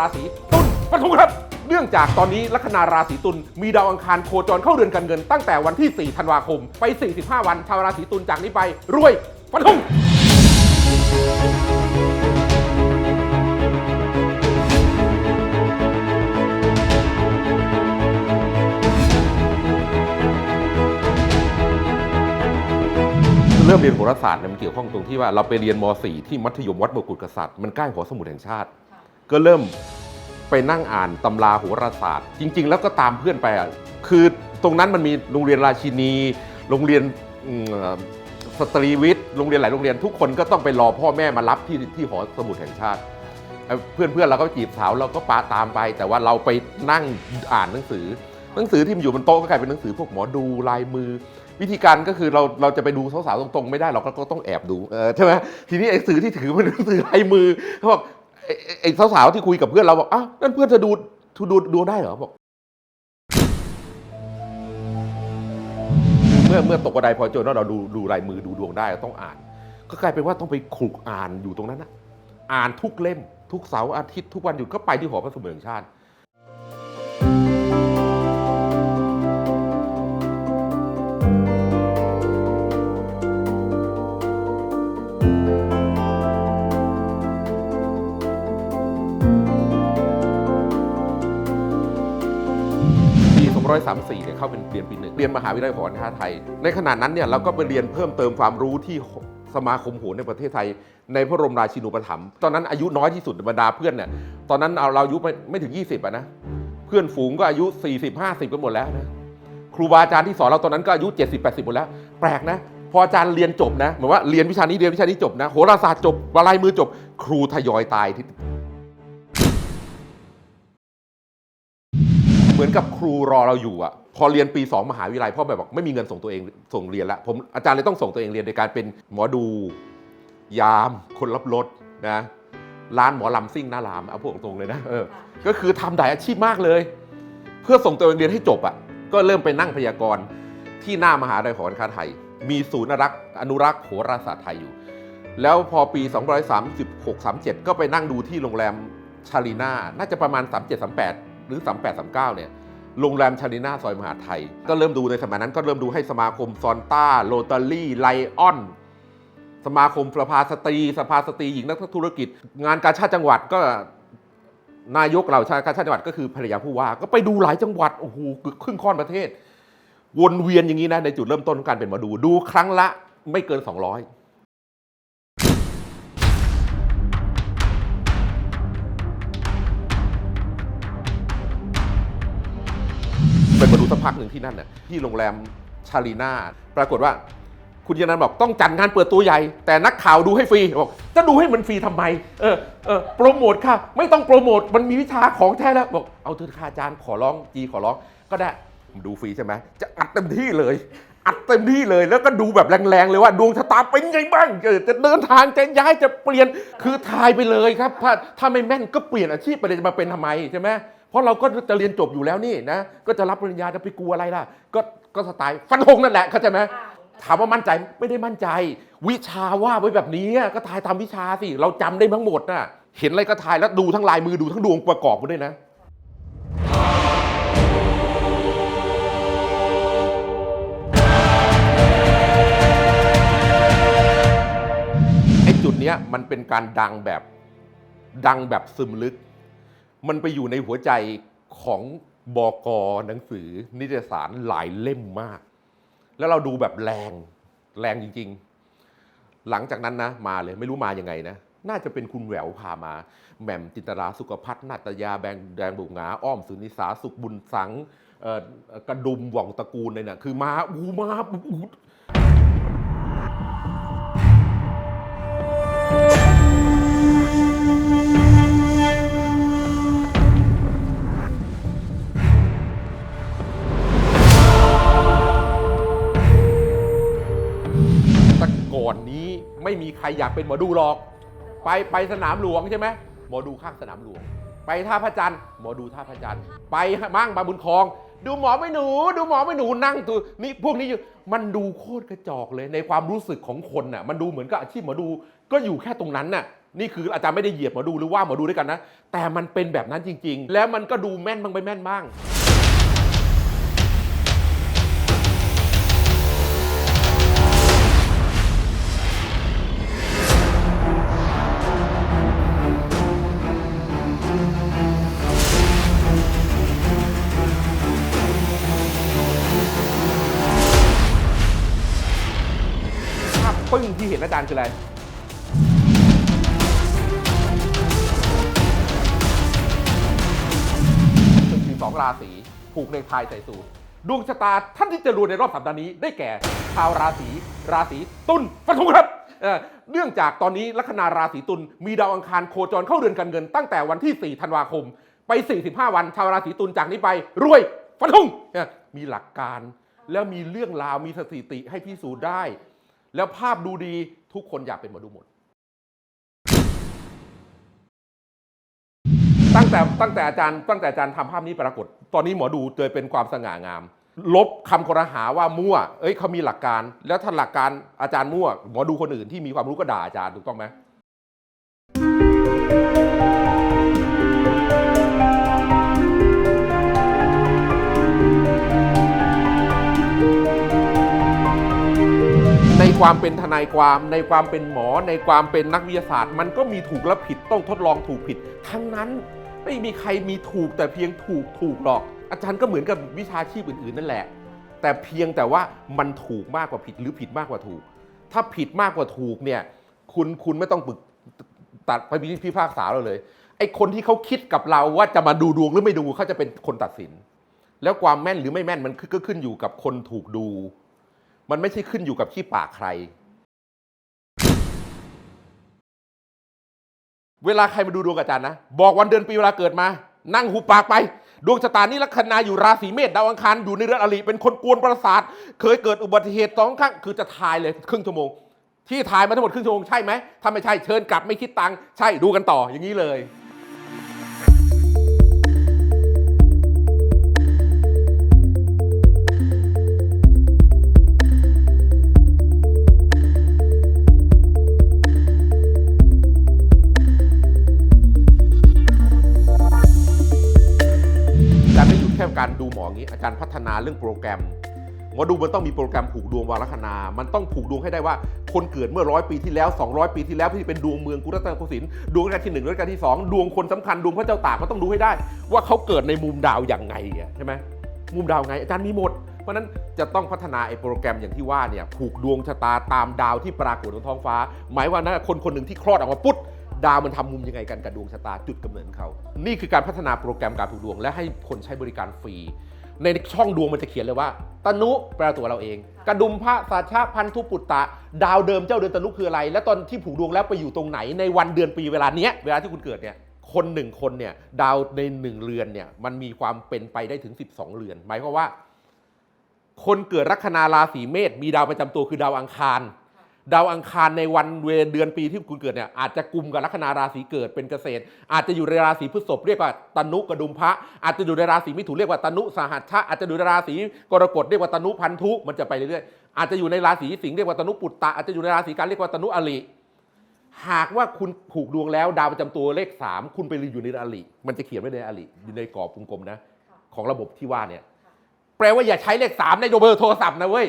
ราศีตุลฟันธงครับ เนื่องจากตอนนี้ลัคนาราศีตุลมีดาวอังคารโคจรเข้าเรือนการเงิน ตั้งแต่วันที่ 4 ธันวาคม ไป 45 วัน ชาวราศีตุลจากนี้ไป รวยฟันธงเริ่มเรียนโหราศาสตร์เนี่ยมันเกี่ยวข้องตรงที่ว่าเราไปเรียนม .4 ที่มัธยมวัดมกุฎกษัตริย์มันใกล้หอสมุดแห่งชาติ ก็เริ่มไปนั่งอ่านตำราโหราศาสตร์ จริง ๆ แล้วก็ตามเพื่อนไปอะคือตรงนั้นมันมีโรงเรียนราชินี โรงเรียนสตรีวิทย์โรงเรียนหลายโรงเรียนทุกคนก็ต้องไปรอพ่อแม่มารับที่ที่หอสมุดแห่งชาติ เพื่อนๆเราก็จีบสาวเราก็ปาตามไป แต่ว่าเราไปนั่งอ่านหนังสือ หนังสือที่มันอยู่บนโต๊ะก็กลายเป็นหนังสือพวกหมอดูลายมือ วิธีการก็คือเราเราจะไปดูสาวๆตรงๆ ไม่ได้เราก็ต้องแอบดูใช่ไหมทีนี้ไอ้สื่อที่ถือมันหนังสือลายมือเขาบอก ไอ้สาวๆที่คุยกับเพื่อนเราบอกอ้าวนั่นเพื่อนเธอดูดูดวงได้เหรอบอกเมื่อเมื่อตกกระไดพอโจนแล้วเราดูดูลายมือดูดวงได้เราต้องอ่าน ก็กลายเป็นว่าต้องไปขลุกอ่านอยู่ตรงนั้นนะอ่านทุกเล่ม ทุกเสาร์อาทิตย์ทุกวันหยุดก็ไปที่หอพระสมุดแห่งชาติ 2534เนี่ยเข้าเป็นเรียนปีหนึ่งเรียนมหาวิทยาลัยหอการค้าไทย ในขณะนั้นเนี่ยเราก็ไปเรียนเพิ่มเติมความรู้ที่สมาคมโหรในประเทศไทย ในพระบรมราชินูปถัมภ์ตอนนั้นอายุน้อยที่สุดบรรดาเพื่อนเนี่ยตอนนั้นเราอายุไม่ไม่ถึง 20อะนะเพื่อนฝูงก็อายุ 40 50 กันหมดแล้วนะครูบาอาจารย์ที่สอนเราตอนนั้นก็อายุ 70 80 หมดแล้ว แปลกนะ พออาจารย์เรียนจบนะเหมือนว่าเรียนวิชานี้เรียนวิชานี้จบนะโหราศาสตร์จบวลายมือจบ ครูทยอยตาย มือนกับครูรอเราอยู่อะพอเรียนปี 2 มหาวิทยาลัยพ่อแบบบอกไม่มีเงินส่งตัวเองส่งเรียนแล้วผมอาจารย์เลยต้องส่งตัวเองเรียนโดยการเป็นหมอดู ยาม คนรับรถนะร้านหมอลำซิ่งหน้ารามเอาพวกตรงๆเลยนะเออก็คือทำหลายอาชีพมากเลย เพื่อส่งตัวเองเรียนให้จบอะก็เริ่มไปนั่งพยากรณ์ที่หน้ามหาวิทยาลัยหอการค้าไทย มีศูนย์อนุรักษ์อนุรักษ์โหราศาสตร์ไทยอยู่ แล้วพอปี236 37 ก็ไปนั่งดูที่โรงแรมชาลีน่าน่าจะประมาณ 37 38 หรือ 38 39เนี่ยโรงแรมชาลีนาซอยมหาไทย ก็เริ่มดูในสมัยนั้นก็เริ่มดูให้สมาคมซอนต้าโรตารี่ไลออน สมาคมสภาสตรี สภาสตรีหญิงนักธุรกิจ งานการชาติจังหวัดก็นายกเหล่าชาติการชาติจังหวัดก็คือภรรยาผู้ว่า ก็ไปดูหลายจังหวัดโอ้โหครึ่งค่อนประเทศ วนเวียนอย่างนี้นะในจุดเริ่มต้นของการเป็นหมอดูดูครั้งละไม่เกิน 200 ไปมาดูสักพักหนึ่งที่นั่นน่ะที่โรงแรมชาลีนาปรากฏว่า คุณยานันบอกต้องจัดงานเปิดตัวใหญ่ แต่นักข่าวดูให้ฟรีบอกจะดูให้มันฟรีทำไมเออเออโปรโมทค่ะ ไม่ต้องโปรโมทมันมีวิชาของแท้แล้วบอกเอาเถอะค่ะอาจารย์ขอร้องจีขอร้องก็ได้ดูฟรีใช่ไหมจะอัดเต็มที่เลยอัดเต็มที่เลยแล้วก็ดูแบบแรงๆเลยว่าดวงชะตาเป็นไงบ้างจะเดินทางจะย้ายจะเปลี่ยนคือทายไปเลยครับ ถ้าถ้าไม่แม่นก็เปลี่ยนอาชีพไปเลยจะมาเป็นทำไมใช่ไหม เพราะเราก็จะเรียนจบอยู่แล้วนี่นะ ก็จะรับปริญญาจะไปกลัวอะไรล่ะ ก็ก็สไตล์ฟันธงนั่นแหละเข้าใจไหมถามว่ามั่นใจไม่ได้มั่นใจ วิชาว่าไว้แบบนี้อะก็ทายตามวิชาสิ เราจำได้ทั้งหมดน่ะเห็นอะไรก็ทายแล้วดูทั้งลายมือดูทั้งดวงประกอบกันด้วยนะไอ้จุดเนี้ยมันเป็นการดังแบบดังแบบซึมลึก มันไปอยู่ในหัวใจของบอกอหนังสือ นิตยสารหลายเล่มมาก แล้วเราดูแบบแรงแรงจริง ๆ หลังจากนั้นนะมาเลยไม่รู้มาอยังไงนะ น่าจะเป็นคุณแหววพามาแหม่มจินตราสุขพัฒนาตยาแบงแดงบุกหงาอ้อมสุนิสาสุขบุญสังกระดุมหว่องตระกูลเลยนะคือมาอูมาอู ไม่มีใครอยากเป็นหมอดูหรอก ไปไปสนามหลวงใช่ไหมหมอดูข้างสนามหลวง ไปท่าพระจันทร์หมอดูท่าพระจันทร์ไปมั่งบางบุญคลอง ดูหมอไม่หนู ดูหมอไม่หนูนั่งตัวนี่พวกนี้อยู่มันดูโคตรกระจอกเลยในความรู้สึกของคนน่ะมันดูเหมือนกับอาชีพหมอดูก็อยู่แค่ตรงนั้นน่ะนี่คืออาจารย์ไม่ได้เหยียบหมอดูหรือว่าหมอดูด้วยกันนะ แต่มันเป็นแบบนั้นจริง ๆ แล้วมันก็ดูแม่นบ้างไม่แม่นบ้าง นอาจารย์คืออะไรคือสองราศีผูกในทายใส่สูตรดวงชะตาท่านที่จะรวยในรอบสัปดาห์นี้ได้แก่ชาวราศีราศีตุลฟันธงครับเนื่องจากตอนนี้ลัคนาราศีตุลมีดาวอังคารโคจรเข้าเรือนการเงิน ตั้งแต่วันที่ 4 ธันวาคม ไป 45 วัน ชาวราศีตุลจากนี้ไปรวยฟันธงมีหลักการแล้วมีเรื่องราวมีสถิติให้พิสูจน์ได้ แล้วภาพดูดีทุกคนอยากเป็นหมอดูหมด ตั้งแต่ตั้งแต่อาจารย์ตั้งแต่อาจารย์ทำภาพนี้ปรากฏ ตอนนี้หมอดูเจอเป็นความสง่างาม ลบคำกระหาว่ามั่ว เอ้ยเขามีหลักการ แล้วถ้าหลักการอาจารย์มั่ว หมอดูคนอื่นที่มีความรู้ก็ด่าอาจารย์ถูกต้องไหม ความเป็นทนายความ ในความเป็นหมอ ในความเป็นนักวิทยาศาสตร์ มันก็มีถูกและผิดต้องทดลองถูกผิด ทั้งนั้นไม่มีใครมีถูกแต่เพียงถูกถูกหรอก อาจารย์ก็เหมือนกับวิชาชีพอื่นๆนั่นแหละ แต่เพียงแต่ว่ามันถูกมากกว่าผิดหรือผิดมากกว่าถูก ถ้าผิดมากกว่าถูกเนี่ยคุณคุณไม่ต้องปรึกตัดไปพิพากษาเราเลยไอ้คนที่เขาคิดกับเราว่าจะมาดูดวงหรือไม่ดูเขาจะเป็นคนตัดสิน แล้วความแม่นหรือไม่แม่นมันก็ขึ้นอยู่กับคนถูกดู มันไม่ใช่ขึ้นอยู่กับขี้ปากใคร เวลาใครมาดูดวงกับอาจารย์นะ บอกวันเดือนปีเวลาเกิดมา นั่งหูปากไป ดวงชะตานี้ลัคนาอยู่ราศีเมษดาวอังคารอยู่ในเรือนอริเป็นคนกวนประสาท เคยเกิดอุบัติเหตุสองครั้งคือจะทายเลยครึ่งชั่วโมง ที่ทายมาทั้งหมดครึ่งชั่วโมงใช่ไหมถ้าไม่ใช่เชิญกลับไม่คิดตังค์ใช่ดูกันต่ออย่างนี้เลย นาเรื่องโปรแกรมหมอดูมันต้องมีโปรแกรมผูกดวงวาลัคนา มันต้องผูกดวงให้ได้ว่า คนเกิดเมื่อร้อยปีที่แล้ว 200 ปีที่แล้วที่เป็นดวงเมืองกุรัตนโกสินทร์ดวงรัชกาลที่หนึ่งรัชกาลที่สองดวงคนสำคัญดวงพระเจ้าตากมันต้องดูให้ได้ ว่าเขาเกิดในมุมดาวอย่างไงอะใช่ไหมมุมดาวไงอาจารย์มีหมด เพราะนั้นจะต้องพัฒนาไอ้โปรแกรมอย่างที่ว่าเนี่ยผูกดวงชะตาตามดาวที่ปรากฏบนท้องฟ้า หมายว่านะคนคนหนึ่งที่คลอดออกมาปุ๊บดาวมันทำมุมยังไงกันกับดวงชะตาจุดกำเนิดเขา นี่คือการพัฒนาโปรแกรมการผูกดวง และให้คนใช้บริการฟรี ในช่องดวงมันจะเขียนเลยว่า ตนุแปลตัวเราเอง กระดุมพระสาชาพันธุปุตตะ ดาวเดิมเจ้าเดือนตนุคืออะไร และตอนที่ผูกดวงแล้วไปอยู่ตรงไหนในวันเดือนปีเวลาเนี้ยเวลาที่คุณเกิดเนี่ยคนหนึ่งคนเนี่ยดาวในหนึ่งเรือนเนี่ยมันมีความเป็นไปได้ถึง 12 เรือน หมายความว่า คนเกิดลัคนาราศีเมษมีดาวประจำตัวคือดาวอังคาร ดาวอังคารในวันเวเดือนปีที่คุณเกิดเนี่ยอาจจะกลุ่มกับลัคนาราศีเกิดเป็นเกษตร อาจจะอยู่ในราศีพฤษภเรียกว่าตนุกระดุมพระอาจจะอยู่ในราศีมิถุนเรียกว่าตนุสหัชชะอาจจะอยู่ในราศีกรกฎเรียกว่าตนุพันธุมันจะไปเรื่อยๆอาจจะอยู่ในราศีสิงห์เรียกว่าตนุปุตตะอาจจะอยู่ในราศีกันเรียกว่าตนุอริหากว่าคุณผูกดวงแล้วดาวประจำตัวเลขสามคุณไปอยู่ในอริมันจะเขียนไว้ในอริอยู่ในกรอบวงกลมนะ ของระบบที่ว่าเนี่ยแปลว่าอย่าใช้เลขสามในเบอร์โทรศัพท์นะเว้ย